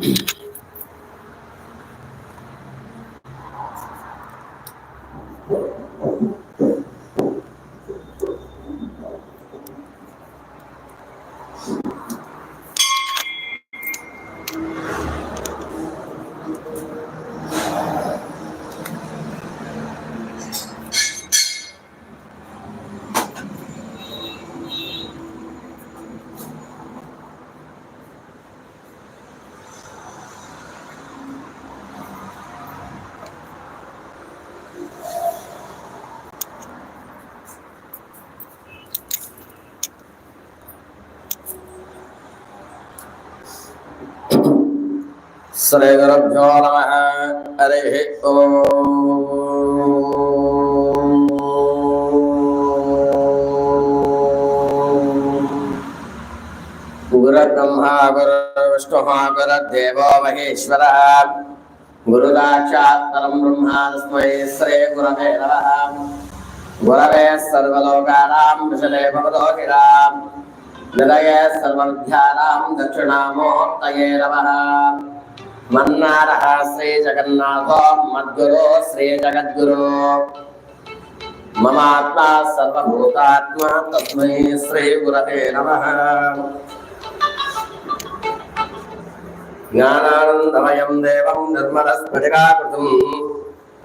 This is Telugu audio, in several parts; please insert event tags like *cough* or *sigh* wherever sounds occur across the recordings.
mm *clears throat* श्रीगुरुभ्यो नमः। हरिः ॐ गुरुर्ब्रह्मा गुरुर्विष्णुः गुरुर्देवो महेश्वरः। गुरुसाक्षात् परं ब्रह्मा तस्मै श्रीगुरवे नमः। गुरवे सर्वलोकानां विशले भवदोगिराम् निलये सर्वविद्यानां दक्षिणामूर्तये नमः। మన్నార శ్రీ జగన్నాథో మద్గురు శ్రీ జగద్గురు. మమాత్మ సర్వభూతాత్మ తస్మై శ్రీ గురవే నమ. జ్ఞానానందమయం దేవం నిర్మలస్మృతికాకృతం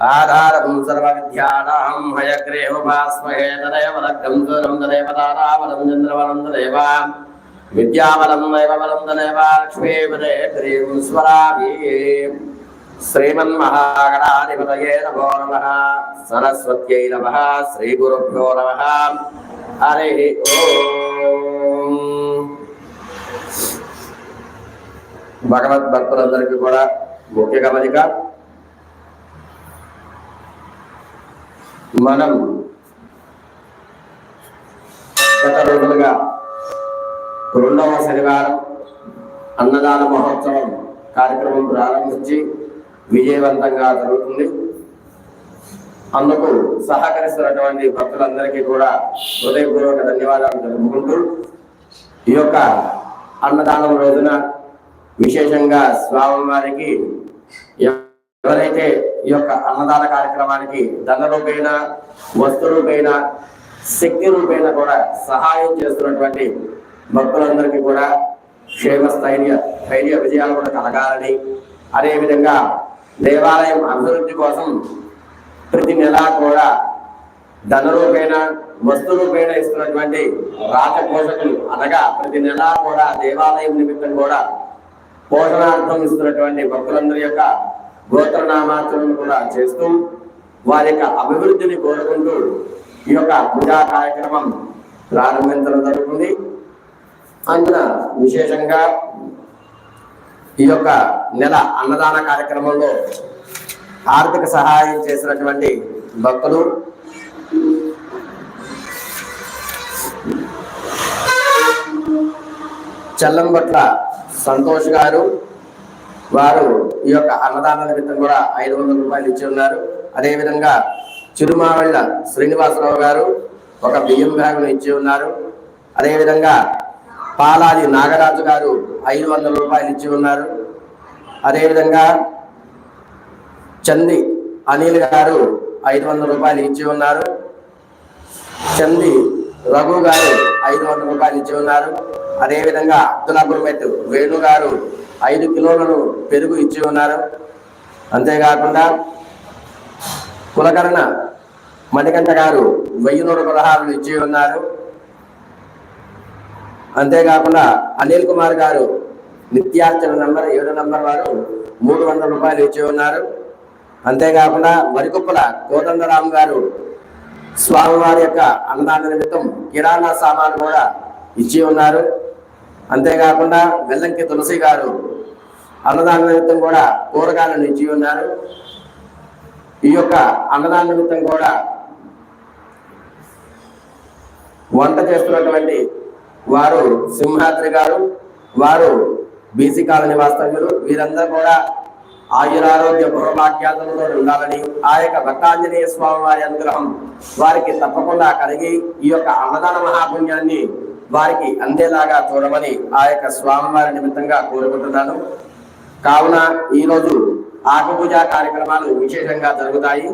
ఆధారం సర్వవిద్యానాం హయగ్రేవమాస్మహే తదేవ రగ్రం సురం తదేవ తారావరం చంద్రవరం తదేవ విద్యాబలం సరస్వత్యై నమ శ్రీ గురుభ్యో నమ హరి భగవద్ భక్తులందరికీ కూడా ముఖ్య గమనిక మనం గత రోజులుగా రెండవ శనివారం అన్నదాన మహోత్సవం కార్యక్రమం ప్రారంభించి విజయవంతంగా జరుగుతుంది. అందుకు సహకరిస్తున్నటువంటి భక్తులందరికీ కూడా హృదయపూర్వక ధన్యవాదాలు తెలుపుకుంటూ ఈ యొక్క అన్నదానం రోజున విశేషంగా స్వామివారికి ఎవరైతే ఈ యొక్క అన్నదాన కార్యక్రమానికి ధన రూపేణ వస్తు రూపేణ శక్తి రూపేణ కూడా సహాయం చేస్తున్నటువంటి భక్తులందరికీ కూడా క్షేమ స్థైర్య ధైర్య విజయాలు కూడా కలగాలని. అదేవిధంగా దేవాలయం అభివృద్ధి కోసం ప్రతి నెలా కూడా ధన రూపేణ వస్తు రూపేణ ఇస్తున్నటువంటి రాజపోషకులు అనగా ప్రతి నెలా కూడా దేవాలయం నిమిత్తం కూడా పోషణార్థం ఇస్తున్నటువంటి భక్తులందరి యొక్క గోత్రనామాచరణ కూడా చేస్తూ వారి యొక్క అభివృద్ధిని కోరుకుంటూ ఈ యొక్క పూజా కార్యక్రమం ప్రారంభించడం జరుగుతుంది. అందున విశేషంగా ఈ యొక్క నెల అన్నదాన కార్యక్రమంలో ఆర్థిక సహాయం చేసినటువంటి భక్తులు చల్లంబట్ల సంతోష్ గారు వారు ఈ యొక్క అన్నదాన నిమిత్తం కూడా ఐదు వందల రూపాయలు ఇచ్చి ఉన్నారు. అదేవిధంగా చిరుమావళ్ళ శ్రీనివాసరావు గారు ఒక బియ్యం బ్యాగును ఇచ్చి ఉన్నారు. అదేవిధంగా పాలాది నాగరాజు గారు ఐదు వందల రూపాయలు ఇచ్చి ఉన్నారు. అదేవిధంగా చంది అనిల్ గారు ఐదు వందల రూపాయలు ఇచ్చి ఉన్నారు. చంది రఘు గారు ఐదు వందల రూపాయలు ఇచ్చి ఉన్నారు. అదేవిధంగా అబ్దుల్లాపురం మెట్టు వేణు గారు ఐదు కిలోలను పెరుగు ఇచ్చి ఉన్నారు. అంతేకాకుండా కులకరణ మణికంఠ గారు వెయ్యి నూరు పదహారులు ఇచ్చి ఉన్నారు. అంతేకాకుండా అనిల్ కుమార్ గారు నిత్యార్చన నంబర్ ఏడు నంబర్ వారు మూడు వందల రూపాయలు ఇచ్చి ఉన్నారు. అంతేకాకుండా వరికుప్పల కోదండరామ్ గారు స్వామివారి యొక్క అన్నదాన నిమిత్తం కిరాణా సామాను కూడా ఇచ్చి ఉన్నారు. అంతేకాకుండా వెల్లంకి తులసి గారు అన్నదాన నిమిత్తం కూడా కూరగాయలను ఇచ్చి ఉన్నారు. ఈ యొక్క అన్నదాన నిమిత్తం కూడా వంట చేస్తున్నటువంటి వారు సింహాద్రి గారు వారు బీసీ కాలనీ వాస్తవ్యులు వీరందరూ కూడా ఆయురారోగ్య భోభాగ్యాలతో ఉండాలని ఆ యొక్క భక్తాంజనేయ స్వామి వారి అనుగ్రహం వారికి తప్పకుండా కలిగి ఈ యొక్క అన్నదాన మహాపుణ్యాన్ని వారికి అందేలాగా చూడమని ఆ యొక్క స్వామివారి నిమిత్తంగా కోరుకుంటున్నాను. కావున ఈరోజు ఆకుపూజ కార్యక్రమాలు విశేషంగా జరుగుతాయి.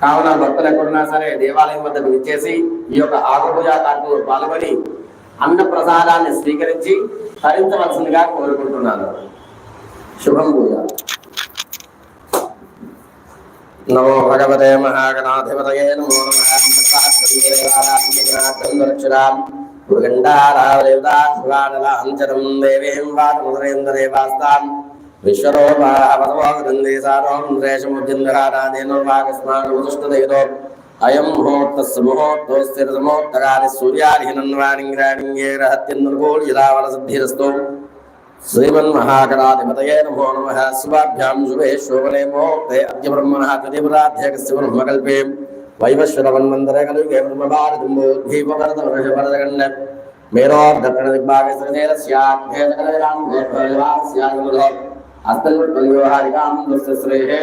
కావున భక్తులు ఎక్కడున్నా సరే దేవాలయం వద్దకు విచ్చేసి ఈ యొక్క ఆకు పూజ కార్యక్రమంలో పాల్గొని అన్న ప్రసాదాన్ని స్వీకరించి తరించవలసిందిగా కోరుకుంటున్నాను. శుభం పూజ. నమో భగవతే మహాగణాధిపతయే నమో నమః మృగండారాదేవతాశివానలాంచరం దేవీం వాతముదరేంద్రదేవాస్తాం. విశ్వరూపావతమోగందే సారోంద్రేషముద్యంధరాదేనుర్వాగస్మానుదుష్టదయుతో అయం ముహూర్త సుముహూర్తో స్థిరముహూర్తకాలి సూర్యార్హినన్వాణింగ్రాణింగేరహత్యన్నుర్గోల్ యదావల సిద్ధిరస్తో శ్రీమన్ మహాగణాధిపతయే నమో నమ శుభాభ్యాం శుభే శోభనే ముహూర్తే అద్య బ్రహ్మణ తదివరాధ్యకస్య బ్రహ్మకల్పే వైవశ్వరవన్వందరే కలుగే బ్రహ్మభారతుంబోద్ధీపవరదవరదగండ మేరోర్ధకణ దిగ్భాగేశ్వరేన స్యాద్భేదకరయాం భేదకరయాం భేదకరయాం స్యాద్గులో అస్తన్వర్ పరివ్యవహారికాం దుస్తశ్రేహే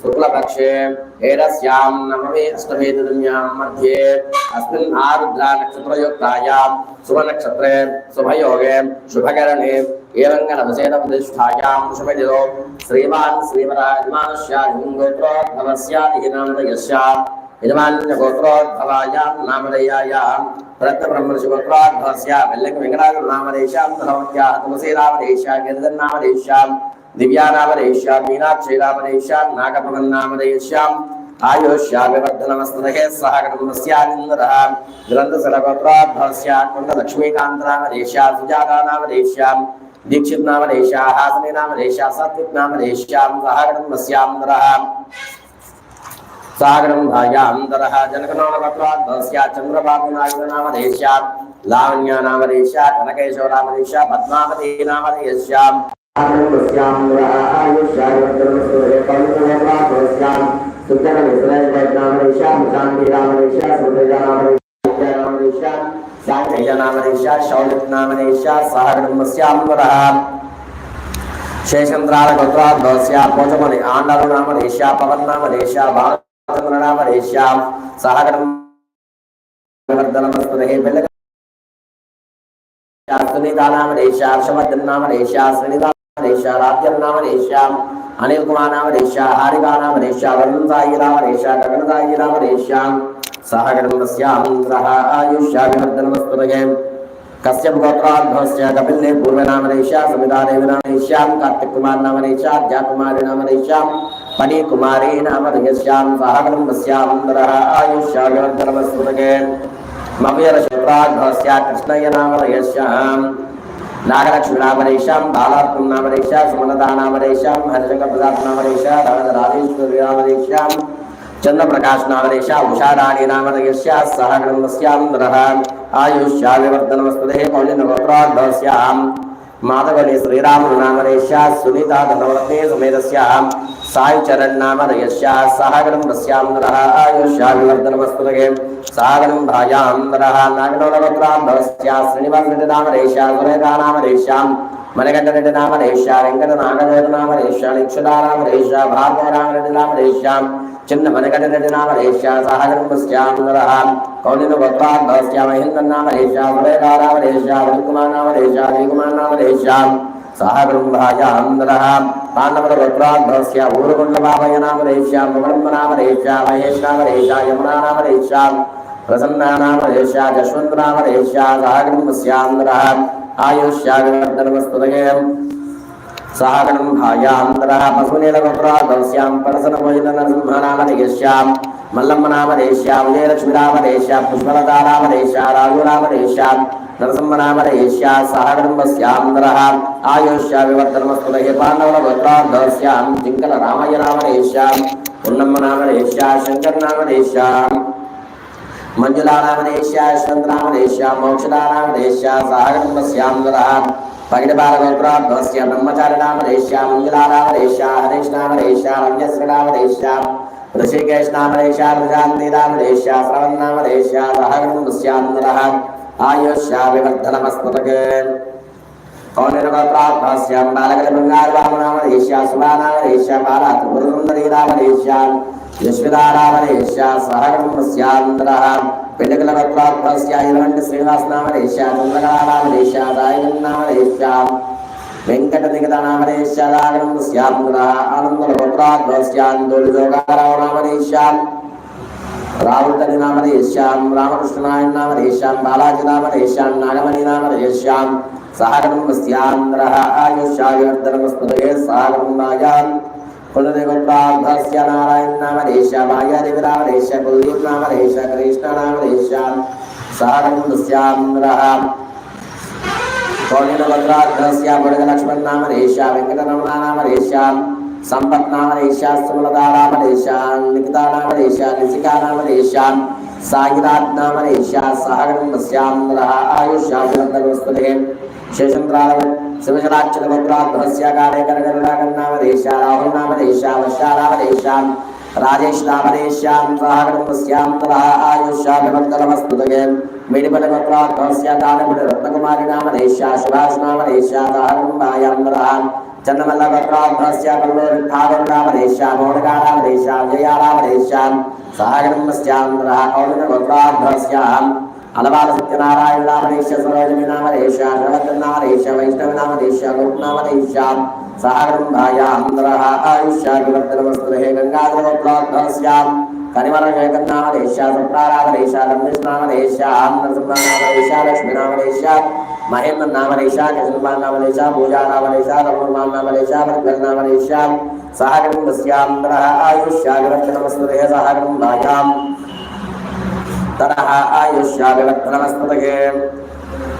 శుక్లపక్షే ఏడస్యాం నవమే అష్టమే తుమ్యాం మధ్యే అస్మిన్ ఆరుద్రా నక్షత్రయుక్తాయాం శుభనక్షత్రే శుభయోగే శుభకరణే ఏవంగనవసేనప్రతిష్టాయాం శుభజిలో శ్రీమాన్ శ్రీమరాజమానుష్యాగోత్రోద్భవస్యాదినామదయస్యాం యజమాన్యగోత్రోద్భవాయాం నామదయాయాం రత్నబ్రహ్మశివోత్రోద్భవస్యా వెల్లకి వెంకటాగరు నామదేశాం సహవత్యాహ తులసీరామదేశాం గిరిజన్నామదేశాం దివ్యానామదేశ్యాం మీనాక్షైరామదేశ్యాం నాగపవన్నామదేశ్యాం ఆయుష్యాభివర్ధనమస్తదే సహకటమస్యానిందరాం గ్రంథసరగోత్రాద్భవస్యాం కుండలక్ష్మీకాంతనామదేశ్యాం సుజాతానామదేశ్యాం దీక్షిత్నామదేశాం హాసనేనామదేశాం సత్విత్నామదేశ్యాం సహకటమస్యాందరాం సాగరం భాగ్యాంతర జనకనామపత్రాద్భవస్యా చంద్రబాబునాయుధనామదేశ్యాం లావణ్యానామదేశ్యా కనకేశవనామదేశ్యా పద్మావతీనామదేశ్యాం శేషంద్రాల గోత్రాద్వస్యా పోచమని ఆండాలు నామదేశ పవన్నామదేశ భారతముల నామదేశ సహగరం హర్షవర్ధన్ నామదేశ శ్రీనిదా సునీతా నామదేశ హర్షవర్ధన్ నామదేశ శ్రీనిధా నామదేశ రాజ్యం నామదేశ అనిల్ కుమార్ నామదేశ హారికా నామదేశ వరుణ్ సాయి నామదేశ గగన్ సాయి నామదేశ సహగణస్యాంధ్రః ఆయుష్యాభివర్ధనమస్తుదే కశ్యప గోత్రాద్భవస్య కపిల్లే పూర్వనామదేశ సమితాదేవి నామదేశ్యాం కార్తిక్ కుమార్ నామదేశ అద్యాకుమారి నామదేశ్యాం పని కుమారీ నామదేశ్యాం సహగణస్యాంధ్రః ఆయుష్యాభివర్ధనమస్తుదే మవ్యరశుభ్రాద్భవస్య కృష్ణయ్య నామదేశ్యాం నాగలక్ష్మి నామదేశాం బాలాత్మ నామదేశ నాగలక్ష్మీనామరేషాం నామదేశాం హరిశంకర్ ప్రసాద్ నామదేశ రాజేశ్వరి నామదేశాం చంద్రప్రకాశ్ నామదేశ ఉషారాణి నామదేశ్య సహగణస్యాంధ్రః ఆయుష్యాభివర్ధనమస్తుదే కౌలినగోత్రాద్భవస్యాం మాధవని శ్రీరాములు నామదేశ సునీతా ధనవర్తే సమేతస్యాం సాయి చరణ్ నామదయస్య సహగణం వస్యాంధ్రః ఆయుష్యాభివర్ధనమస్తుదే సాగరం భాయాం నాగనోరవత్రాద్భవస్య శ్రీనివాస రెడ్డి నామదేశ సురేఖా నామదేశ్యాం మనగంట రెడ్డి నామదేశ వెంకట నాగదేవ నామదేశ నిక్షుడా నామదేశ భార్గవ నామరెడ్డి నామదేశ్యాం చిన్న మనగంట రెడ్డి నామదేశ సహగరం వస్యాంధ్రః కౌలిన గోత్రాద్భవస్య మహేంద్ర నామదేశ సురేఖా నామదేశ రవికుమార్ నామదేశ రవికుమార్ నామదేశ్యాం సహగృహాయాంధ్రः పాండవరగోత్రాద్భవస్య ఊరుకుండబాభయ నామదేశ్యాం ముగళంబ నామదేశ మహేష్ నామదేశ యమునా నామదేశ్యాం ప్రసన్నా నామదేశ జశ్వంత్ నామదేశ సహగృంభస్యాంధ్ర ఆయుష్యాగవర్ధనమస్తుదగే సహగణం భాయాంధ్రः పశునీలగోత్రాద్భవస్యాం పరసనభోజన నరసింహనామదేశ్యాం మల్లమ్మ నామదేశ్యాం విజయలక్ష్మీరామదేశ పుష్పలతారామదేశ రాఘురామదేశ నరసింహనామదేశ్య సహగణంబస్యాంధ్రः ఆయుష్యా వివర్ధనమస్తుదగే పాండవుల గోత్రాద్భవస్యాం జింకల రామయ్య నామదేశ్యాం పున్నమ్మ నామదేశ్య శంకర్ నామదేశ్యాం మంజులానామనేష్య యశ్వంతనామనేష్య మోక్షదానామనేష్య సహగణమస్యాంధ్ర పగిడిబాలగోత్రాధ్వస్య బ్రహ్మచారినామనేష్య మంజులానామనేష్య హరీష్నామనేష్య రమ్యశ్రీనామనేష్య ఋషికేశనామనేష్య ప్రజాంతినామనేష్య శ్రవన్నామనేష్య సహగణమస్యాంధ్ర ఆయుష్య వివర్ధనమస్మతకే కౌనిరగోత్రాధ్వస్యం బాలకలిమంగారువామనామనేష్య శుభానామనేష్య బాలాత్రిపురసుందరీనామనేష్య యశ్వదారామనేష్య సహగణమస్యాంధ్ర పెళ్ళికల గోత్రాధ్వస్య ఇలవంటి శ్రీనివాసనామనేష్య చంద్రకళానామనేష్య దాయనామనేష్య వెంకట నిగతనామనేష్య దాగణమస్యాంధ్ర ఆనందల గోత్రాధ్వస్యాందోళిజోగారామనేష్య రావుతని నామనేష్యాం రామకృష్ణనాయన నామనేష్యాం బాలాజీ నామనేష్యాం నాగమణి వెంకట సహగణం వస్యాంధ్ర ఆయుష్యాయుర్ధనమస్పదగే సహగణం రాజాన్ కులదేవతాభస్య నారాయణ నామనేష భార్యాదేవి నామనేష కుల్దీప్ నామనేష కృష్ణ నామనేష సహగణం బుడగలక్ష్మణ్ నామనేష వెంకటరమణ నామనేష సంపత్ నామనేష సుమలతా నామనేష నిఖితా నామనేష నిశికా నామనేష సాగిరాజ్ నామనేష సహగణం వస్యాంధ్ర ఆయుష్యాభివందనవస్తులే శేషంద్రాల శివజనాక్షర గోత్రాధ్వస్య కార్యకరగరుడాగన్నామదేశ రాహుల్ నామదేశ వర్షానామదేశ రాజేష్ నామదేశ్యాం సహగణం వస్యాంధ్ర ఆయుష్యాభివందనవస్తులే మిడిపల గోత్రాధ్వస్య దానముడి రత్నకుమారి నామదేశ సుభాష్ అలవాల సత్యనారాయణ నామదేశ సరోజమి నామదేశ జగత్ నామదేశ వైష్ణవ నామదేశ గోప్ నామదేశ సహగణం భాయాంధ్ర ఆయుష్య హే గంగాధర గోత్రాధ్వస్యాం సప్తారామదేశ రమేష్ నామదేశ నామదేశ మహేంద్ర నామదేశ నామదేశ పూజా నామదేశ నామదేశ నామదేశ భాయాం తరహా ఆయుష్యాభివర్తనమస్తకే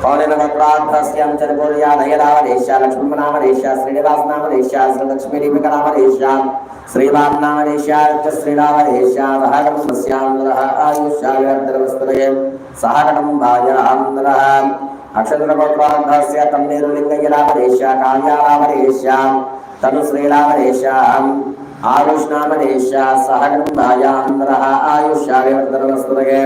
పౌర్ణిమగోత్రాంతస్యాం చరిపూర్యా నయనామరేష లక్ష్మీనామరేష శ్రీనివాసనామరేష శ్రీలక్ష్మీదీపికనామరేష శ్రీవాన్నామరేష శ్రీరామరేష సహకటంస్యాంధ్రః ఆయుష్యాభివర్తనమస్తకే సహకటంభాజరాంధ్ర అక్షరగోత్రాంతస్య తన్నీరులింగయరామరేష కావ్యారామరేష తను శ్రీరామరేష ఆయుష్ నామదేశ సహగంధాయాంధ్ర ఆయుష్యా వివర్ధనమస్తులగే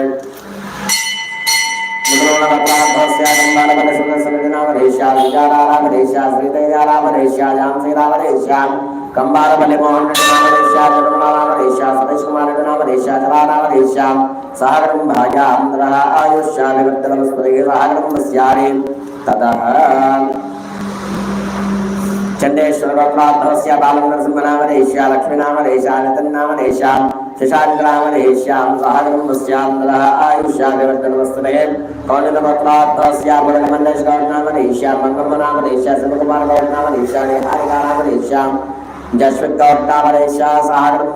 కంబారపల్లి మోహన్ రెడ్డి నామదేశా జగన్నామదేశా సతీష్ కుమార్ రెడ్డి నామదేశా జలానామదేశా సాగరం భాగ్యాంధ్ర ఆయుష్యా వివర్ధనమస్తులగే సాగరం స్యారే తదహ గోత్రాధ్వస్య బాలం నరసింహనామదేశ లక్ష్మీనామదేశ నితన్నామదేశ శశాంకరామదేశ్యాం సహగం వస్యాంధ్ర ఆయుష్యాభివర్ధనమస్తునే కౌలిక గోత్రాధ్వస్య బుడగమండేశ గౌర్నామదేశ మంగమ్మ నామదేశ శివకుమార గౌర్నామదేశ నిహారికానామదేశ జస్విత్ గౌర్నామదేశ సహగం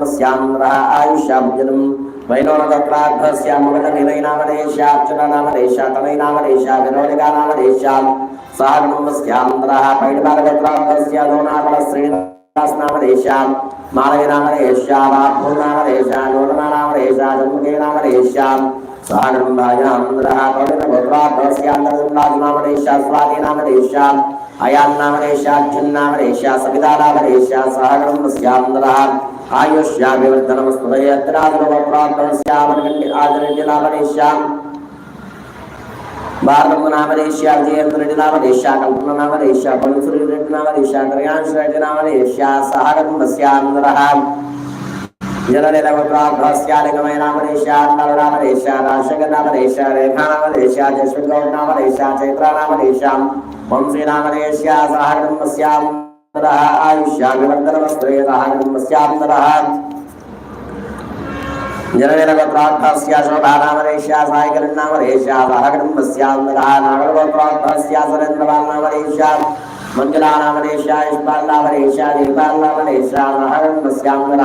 వస్యాంధ్ర ఆయుష్యాభుజనం వైనోనగోత్రాధ్వస్య ముగట నిలయనామదేశ అర్చుననామదేశ తనైనామదేశ వినోదికానామదేశ సహగణమస్యాంధ్రः పైడిపాలగోత్రాంగస్య లోనాపల శ్రీనివాసనామదేశ మాలయనామదేశ బాహునామదేశ లోటనామదేశ జన్మకేనామదేశ సహగణం భాజాంధ్రः భారతము నామదేశ జయంత్ రెడ్డి కల్పన నామదేశ పలుసురి రెడ్డి నామదేశ కళ్యాణ్ రెడ్డి నామదేశ సహగతం వస్యాంధ్ర జలనిలగోత్రాభ్యస్యాలింగమయ రాజశేఖర్ రేఖా చైత్ర వంశీ జననిరగోత్రాభ్యస్య శోభానామదేశ సాయికరణామదేశ సహగణం వస్యాంధ్ర నాగరగోత్రాభ్యస్య సురేంద్రవాల్నామదేశ మంజులానామదేశ ఇష్పాల్నామదేశ దీపాల్నామదేశ సహగణం వస్యాంధ్ర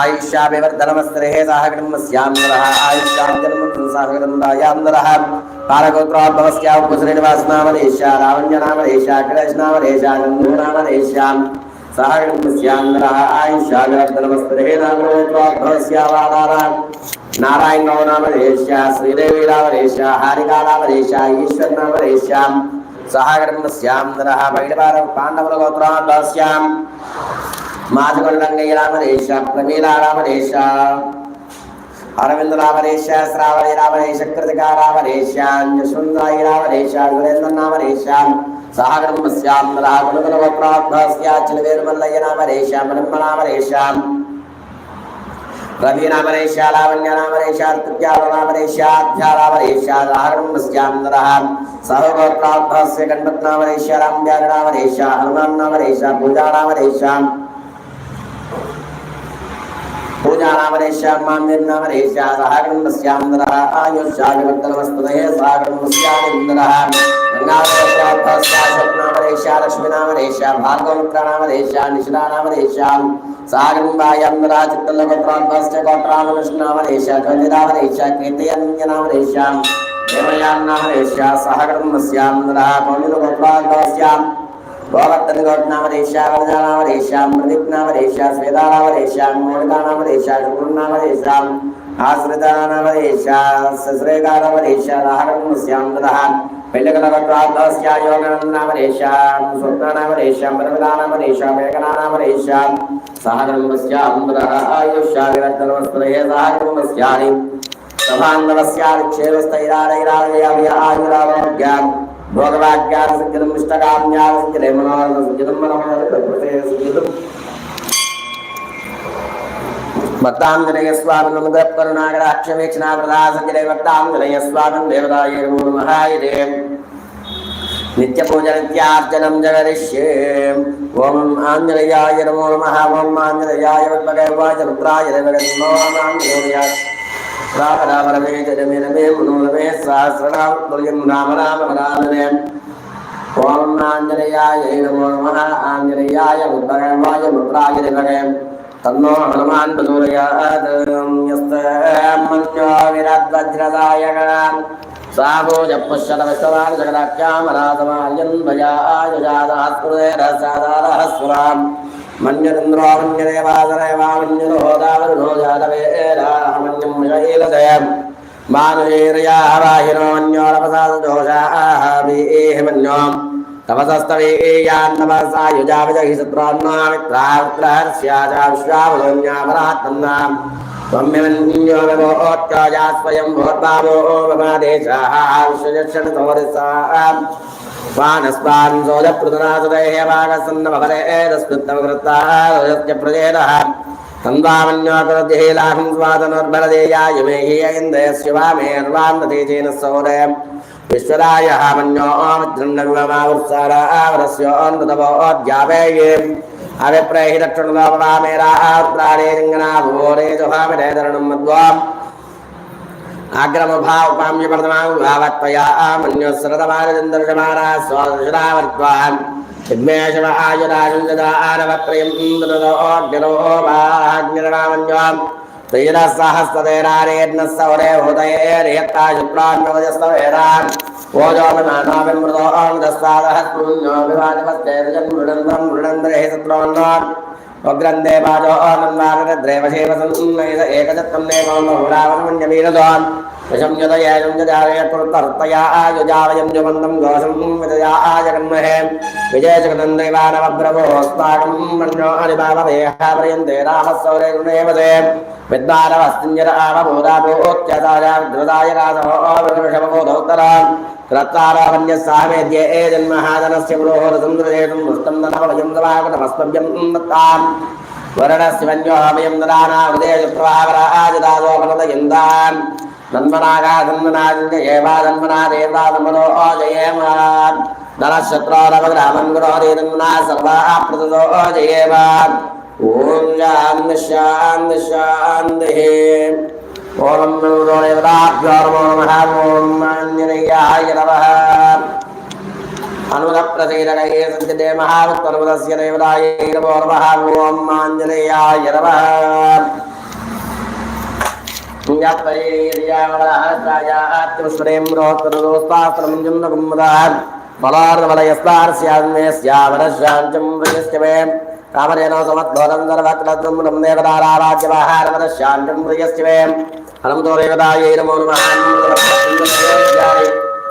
ఆయుష్యాభివర్ధనమస్త్రే సహగణం వస్యాంధ్ర ఆయుష్యాభివర్ధనం సహగణం రాయాంధ్ర పారగోత్రాభ్యస్య ఉపశ్రీనివాసనామదేశ రావణ్యనామదేశ అఖిలేశనామదేశ గంధూనామదేశ సహగణస్యాంధ్ర ఆయుష్యాగరమస్తే నారాయణ నామదేశ శ్రీదేవి నామదేశ హారికా నామదేశ ఈశ్వర నామదేశ సహగణస్యాంధ్ర బయటవార పాండవుల గోత్రాశ్యాం మాధుకొండంగయ్య రామదేశ ప్రమీలా రామదేశ అరవింద రామదేశ శ్రావణి రామరేష కృతికా రామదేశ యశ్వంతరాయి రామదేశ సురేంద్ర నామదేశ సహగణమస్యామరాగుణగోత్రాభ్యాస్యాచలవేరుమల్లయ్య నామరేష బ్రహ్మ నామదేశ రవి నామదేశ లావణ్య నామదేశ తృత్యాల నామదేశ అధ్యా నామదేశ సహగణమస్యాంధ్ర సహగోత్రాభ్యాస్య గణపత్ నామరేష రామ్యాగ నామదేశ హనుమాన్ నామరేష పూజా నామదేశ పూజానామరేష్యాం మాన్యర్నామరేష్యా సహగణస్యాంధ్రः ఆయుష్యాగవర్తనమస్తదయే సహగణస్యామింద్రः గంగాధరస్యాస్వప్నామరేష్యా లక్ష్మీనామరేష్యా భార్గవమిత్రనామరేష్యా నిశిలానామరేష్యా సాగంబాయంద్రः చిత్తల్లగోత్రాద్భస్య గోత్రామకృష్ణామరేష్యా జ్యోతిరామరేష్యా కీర్తయన్యనామరేష్యా దేవయాన్నామరేష్యా సహగణస్యాంధ్రः పౌర్ణిమగోత్రాద్భస్యాం గోవర్ధన్ గౌడ్ నామదేశ వరజా నామదేశ ప్రదీప్ నామదేశ శ్వేతా నామదేశ మోనికా నామదేశ శుభ్రం నామదేశ ఆశ్రిత నామదేశ ఆయుష్యా వివర్ధనమస్త్రయ సహకర్మస్యాని సభాంగవస్యాక్షేమస్థైరాడైరాడయ ఆయురారోగ్యం భోగవాక్యాల సంచితం ఇష్టకామ్యాల సంచితం మనోరథ సంచితం భక్తాంజనేయ స్వామి నమద కరుణాగరాక్షమేక్షణ ప్రదా భక్తాంజనేయ స్వామి దేవదాయ నమో నమః నిత్య పూజ నిత్యార్చనం జగరిష్యే ఓం ఆంజనేయాయ నమో నమ ఓం ఆంజనేయాయ భగవాయ రుద్రాయ దేవగ నమో. ఆంజనేయాయ రామరామరమే రామ రమే జరమే రమే సహస్రనామ తుల్యం రామ రామ రామనే ఓం ఆంజనేయాయ నమో నమ ఆంజనేయాయ భగవాయ ముద్రాయ నమః తన్నో హనుమాన్ ప్రచోదయాత్ యస్తమన్యో విరాద్వజ్రదాయక సాభోజ పుష్యత విశ్వవాన్ జగదాఖ్యామరాతమాల్యన్ భయాజాదాస్కృదేరసాదారహస్వరాం మన్యరింద్రో మన్యదేవాసరేవామన్యురో దావరుణో ईलदयम् मानुषीर्याः वाहिनोऽन्योरपसादोषाः मन्योम् तपसस्तवीयान्नमसायुजावजहि सत्रान्मामित्रात्रास्याचाविश्वावजन्यापरात्मन्नाम् त्वम्यमन्योगमोत्कजा स्वयं भोर्बावो ममादेशाः विश्वजक्षणसमरिसाम् वानस्वान् सोजप्रदनासुदेः वानसन्नभवरे तस्कृत्तमकृत्ताः प्रजेदः തന്താമന്യോകൃതിഹീലാഹം സ്വാതനുർബലദേയായുമേഹീയന്ദയശിവാമേർവാന്നതീചീന സൗരയം വിശ്വരായ മന്യോമൃദ്രണ്ടമാവൃത്സാരാവരസ്യോന്നതപോദ്യാപേയേ അവിപ്രേഹിതക്ഷുണതോപരാമേരാഹാത്രാണേ ചിങ്ങനാഭൂരേ ദുഹാമരേ തരണം മദ്വാം ఆగ్రమభావపామ్యవర్ధమావత్వయామన్యోస్రతమానచందర్శమానాస్వాదశరావర్ధ్వాన్ జిగ్మేషమహాయురాశందదానవత్రయంగ్నిరోపాగ్నిరామన్యోం శ్రీరసహస్తదేరారేర్ణ సౌరే హృదయేరేత్తా శుక్రాన్యవజస్తవేరాన్ ఓజోమనామృతోదస్తాదహస్మృణ్యోమివాదివస్తేజన్మృడంద్రం మృడంద్రే సత్రోన్నాన్ ఉగ్రందే బాజో ఆనందారద్రేవశేవ సంనైద ఏకదత్తం నేమోహురావన్మన్యవీరదోన్ విషంయుదయేజంజాయకృతర్తయా ఆయుజావయం జమందం ఘోషం విజయా ఆజగన్మహే విజయజగదందైవానవబ్రవోస్మాకం మన్యో అనిబావేహాప్రయంతే రామసౌరే గుణేవదే విద్వారవస్తింజరామబోధాపోత్యదాయ రాధవో విషమబోధోత్తరాన్ రత్తారావణ్య సామేద్యే ఏ జన్మహాదనస్య పురోహరసుందరేషం వృష్టం నవయం దవాగతమస్మభ్యం దత్తాం వరణస్య వన్యోహమయం దదానా హృదయ ప్రవాహరాజదాదోపనదయందాన్ నన్మనాగా నన్మనాజయేవా నన్మనా దేవా నన్మనో జయేమాన్ నరశత్రోరవగ్రామం గురోదే నన్మనా సర్వా ప్రతదో జయేవా ఓం శాంతి శాంతి శాంతి ఓం దేవతాభ్యో నమో నమః ఓం ఆంజనేయాయ నమః అనురప్రసేదనయే సంచతే మహావిత్వనుదస్య దేవతాయ నమో నమః ఓం నమః ఫలార్వలయస్తార్స్యాన్మేస్యావరశాంతం వయస్య మే కామరేణ సమద్భోదం సర్వక్రతుం దేవతారాజ్యమహారమదశాంతం ప్రియస్తివే హనుమతో దేవతాయై నమో నమః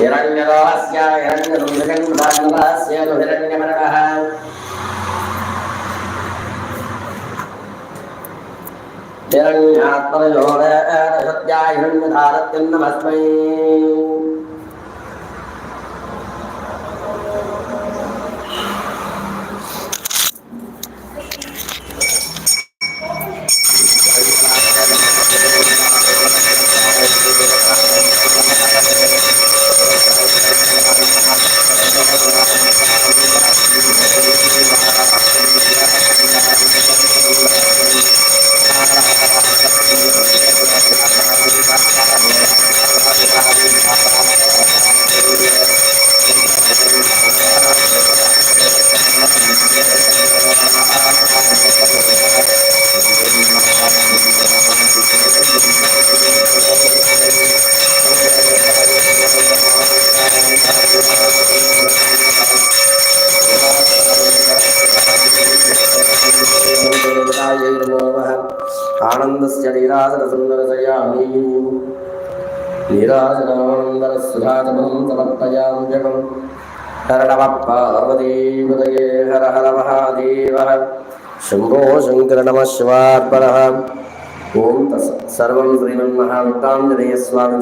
हिरण्यरोहस्य हिरण्यसंसृगन्धान्वस्य तु हिरण्यमनः हिरण्यात्मनयोगसत्या हिरण्यधारत्यन्नमस्मै ఆనందస్య నీరాజనసుందరశయామి నీరాజనానందరసుధాతమం సమర్పయామి జగం హర నమ పార్వతీపదయే హర హర మహాదేవ శంభో శంకర నమ శివార్పణ ఓం తస్ సర్వం శ్రీమన్మహావృత్తాంజనేయ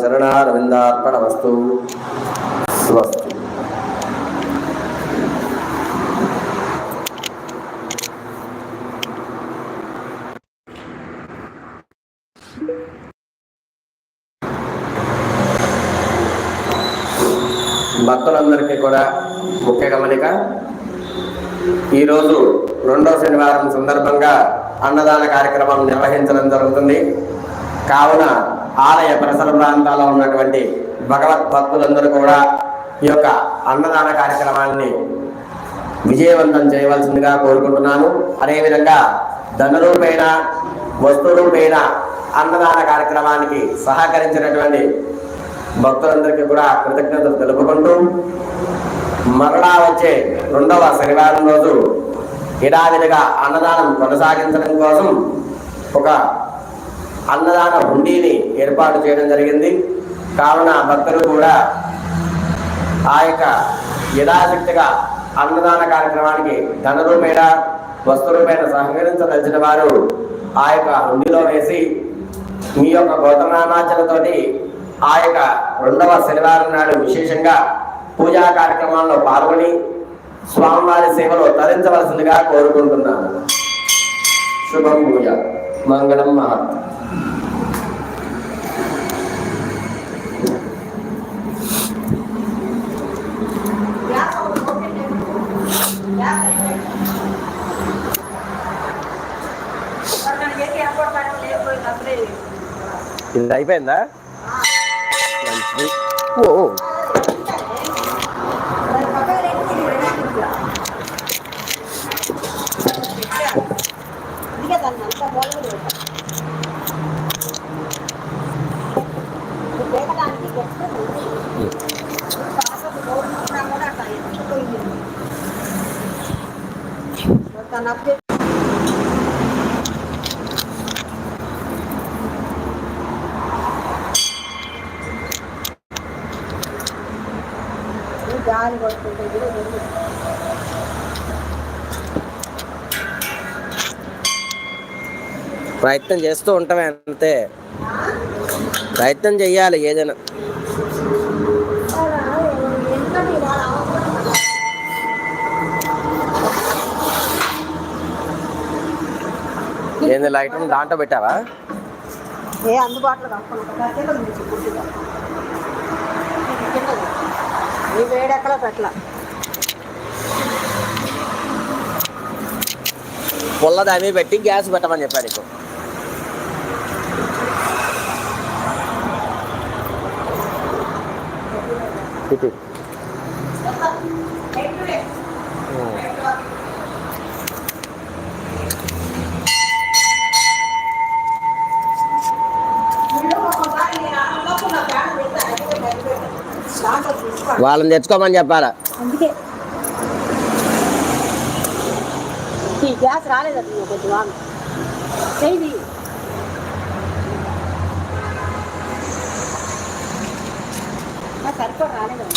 చరణారవిందార్పణమస్తు స్వస్తి భక్తులందరికీ కూడా ముఖ్య గమనిక. ఈరోజు రెండో శనివారం సందర్భంగా అన్నదాన కార్యక్రమం నిర్వహించడం జరుగుతుంది. కావున ఆలయ పరిసర ప్రాంతాల్లో ఉన్నటువంటి భగవత్ భక్తులందరూ కూడా ఈ యొక్క అన్నదాన కార్యక్రమాన్ని విజయవంతం చేయవలసిందిగా కోరుకుంటున్నాను. అదేవిధంగా ధనరూపేణ వస్తురూపేణ అన్నదాన కార్యక్రమానికి సహకరించినటువంటి భక్తులందరికీ కూడా కృతజ్ఞతలు తెలుపుకుంటూ మరలా వచ్చే రెండవ శనివారం రోజు యథావిధిగా అన్నదానం కొనసాగించడం కోసం ఒక అన్నదాన హుండీని ఏర్పాటు చేయడం జరిగింది. కావున భక్తులు కూడా ఆ యొక్క యథాశక్తిగా అన్నదాన కార్యక్రమానికి ధనరూపేణ వస్తురూపేణ సహకరించదలిచిన వారు ఆ యొక్క హుండీలో వేసి మీ యొక్క గోత్రనామాచలతోటి ఆ యొక్క రెండవ శనివారం నాడు విశేషంగా పూజా కార్యక్రమాల్లో పాల్గొని స్వామివారి సేవలో తరించవలసిందిగా కోరుకుంటున్నాను. శుభం పూజ. మంగళం మహత్. ఇది అయిపోయిందా? మంచిది. ఓ గాలి కొట్టుకుంటే కూడా ప్రయత్నం చేస్తూ ఉంటామే అంతే. ప్రయత్నం చెయ్యాలి ఏదైనా. ఏంది లైట్ దాంట్లో పెట్టావా? ఏ అందుబాటులో ఈ వేడెక్కలో పెట్టి గ్యాస్ పెట్టమని చెప్పాడు నీకు. వాళ్ళని తెచ్చుకోమని చెప్పాలా? ఈ గ్యాస్ రాలేదండి నువ్వు కొంచెం ఆగు. చెయ్యి రాలేదండి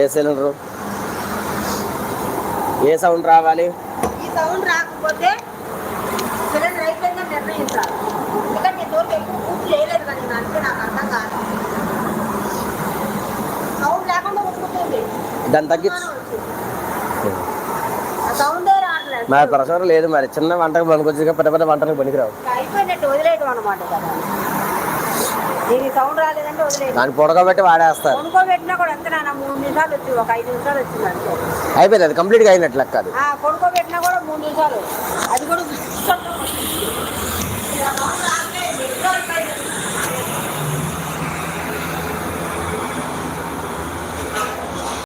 ఏ సిలిండరు? ఏ సౌండ్ రావాలి? ఈ సౌండ్ రాకపోతే సిలిండర్ అయిపోయిందని నిర్ణయించాలి. ఎందుకంటే ఇంతవరకు ఎక్కువ పూర్తి చేయలేదు కానీ నేను అంటే నాకు అర్థం కాదు. సౌండ్ లేకుండా ఉట్టుకుంటుంది దాన్ని తగ్గించు సౌండే రావట్లేదు. లేదు మరి. చిన్న వంటకు పనికొచ్చి పెద్ద పెద్ద వంటలకు పనికిరావు. అయిపోయినట్టు వదిలేయటం అనమాట కదా. దీనికి సౌండ్ రాలేదంటే వదిలేదు దాన్ని పొడగబెట్టి వాడేస్తారు. కొనుక్కోబెట్టినా కూడా ఎంత నాన్న మూడు నిమిషాలు వచ్చింది ఒక ఐదు నిమిషాలు వచ్చింది అయిపోయింది అది కంప్లీట్గా అయినట్లు ఆ కొనుక్కోబెట్టినా కూడా మూడు నిమిషాలు. అది కూడా